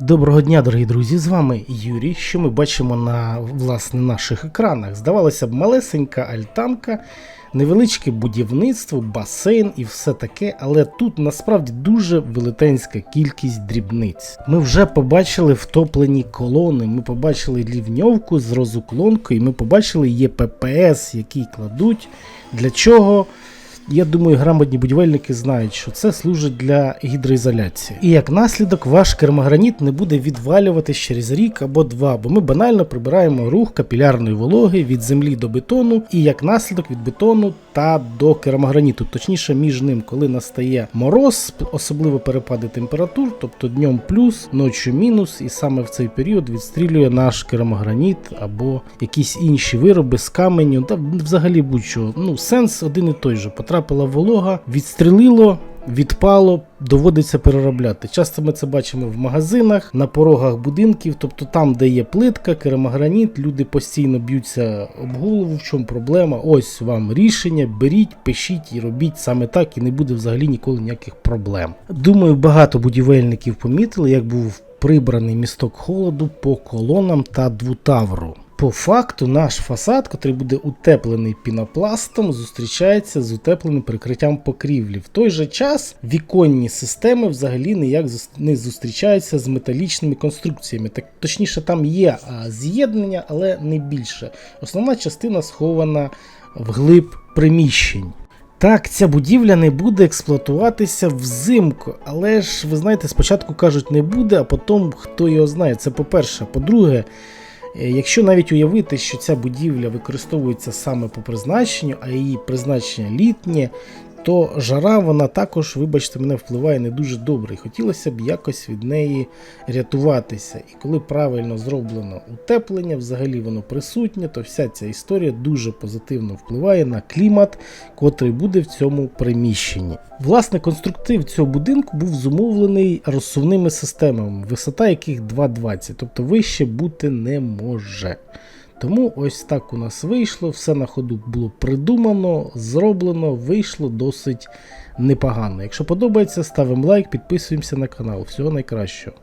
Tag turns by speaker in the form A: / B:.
A: Доброго дня, дорогі друзі! З вами Юрій. Що ми бачимо на власне наших екранах? Здавалося б, малесенька альтанка, невеличке будівництво, басейн і все таке, але тут насправді дуже велетенська кількість дрібниць. Ми вже побачили втоплені колони, ми побачили лівньовку з розуклонкою, ми побачили ЄППС, який кладуть. Для чого? Я думаю, грамотні будівельники знають, що це служить для гідроізоляції. І як наслідок, ваш кермограніт не буде відвалюватись через рік або два, бо ми банально прибираємо рух капілярної вологи від землі до бетону, і як наслідок від бетону та до кермограніту. Точніше, між ним, коли настає мороз, особливо перепади температур, тобто днем плюс, ночі мінус, і саме в цей період відстрілює наш керамограніт або якісь інші вироби з каменю, та взагалі будь-що. Ну, сенс один і той же. Потрапила волога, відстрілило. Відпало, доводиться переробляти. Часто ми це бачимо в магазинах, на порогах будинків, тобто там, де є плитка, керамограніт, люди постійно б'ються об голову. В чому проблема? Ось вам рішення. Беріть, пишіть і робіть саме так, і не буде взагалі ніколи ніяких проблем. Думаю, багато будівельників помітили, як був прибраний місток холоду по колонам та двутавру. По факту, наш фасад, який буде утеплений пінопластом, зустрічається з утепленим перекриттям покрівлі. В той же час віконні системи взагалі ніяк не зустрічаються з металічними конструкціями. Так, точніше, там є з'єднання, але не більше. Основна частина схована вглиб приміщень. Так, ця будівля не буде експлуатуватися взимку, але ж ви знаєте, спочатку кажуть не буде, а потім хто його знає. Це по-перше. По-друге, якщо навіть уявити, що ця будівля використовується саме по призначенню, а її призначення літнє, то жара вона також, вибачте, мене впливає не дуже добре. І хотілося б якось від неї рятуватися. І коли правильно зроблено утеплення, взагалі воно присутнє, то вся ця історія дуже позитивно впливає на клімат, котрий буде в цьому приміщенні. Власне, конструктив цього будинку був зумовлений розсувними системами, висота яких 2,20, тобто вище бути не може. Тому ось так у нас вийшло, все на ходу було придумано, зроблено, вийшло досить непогано. Якщо подобається, ставимо лайк, підписуємося на канал. Всього найкращого.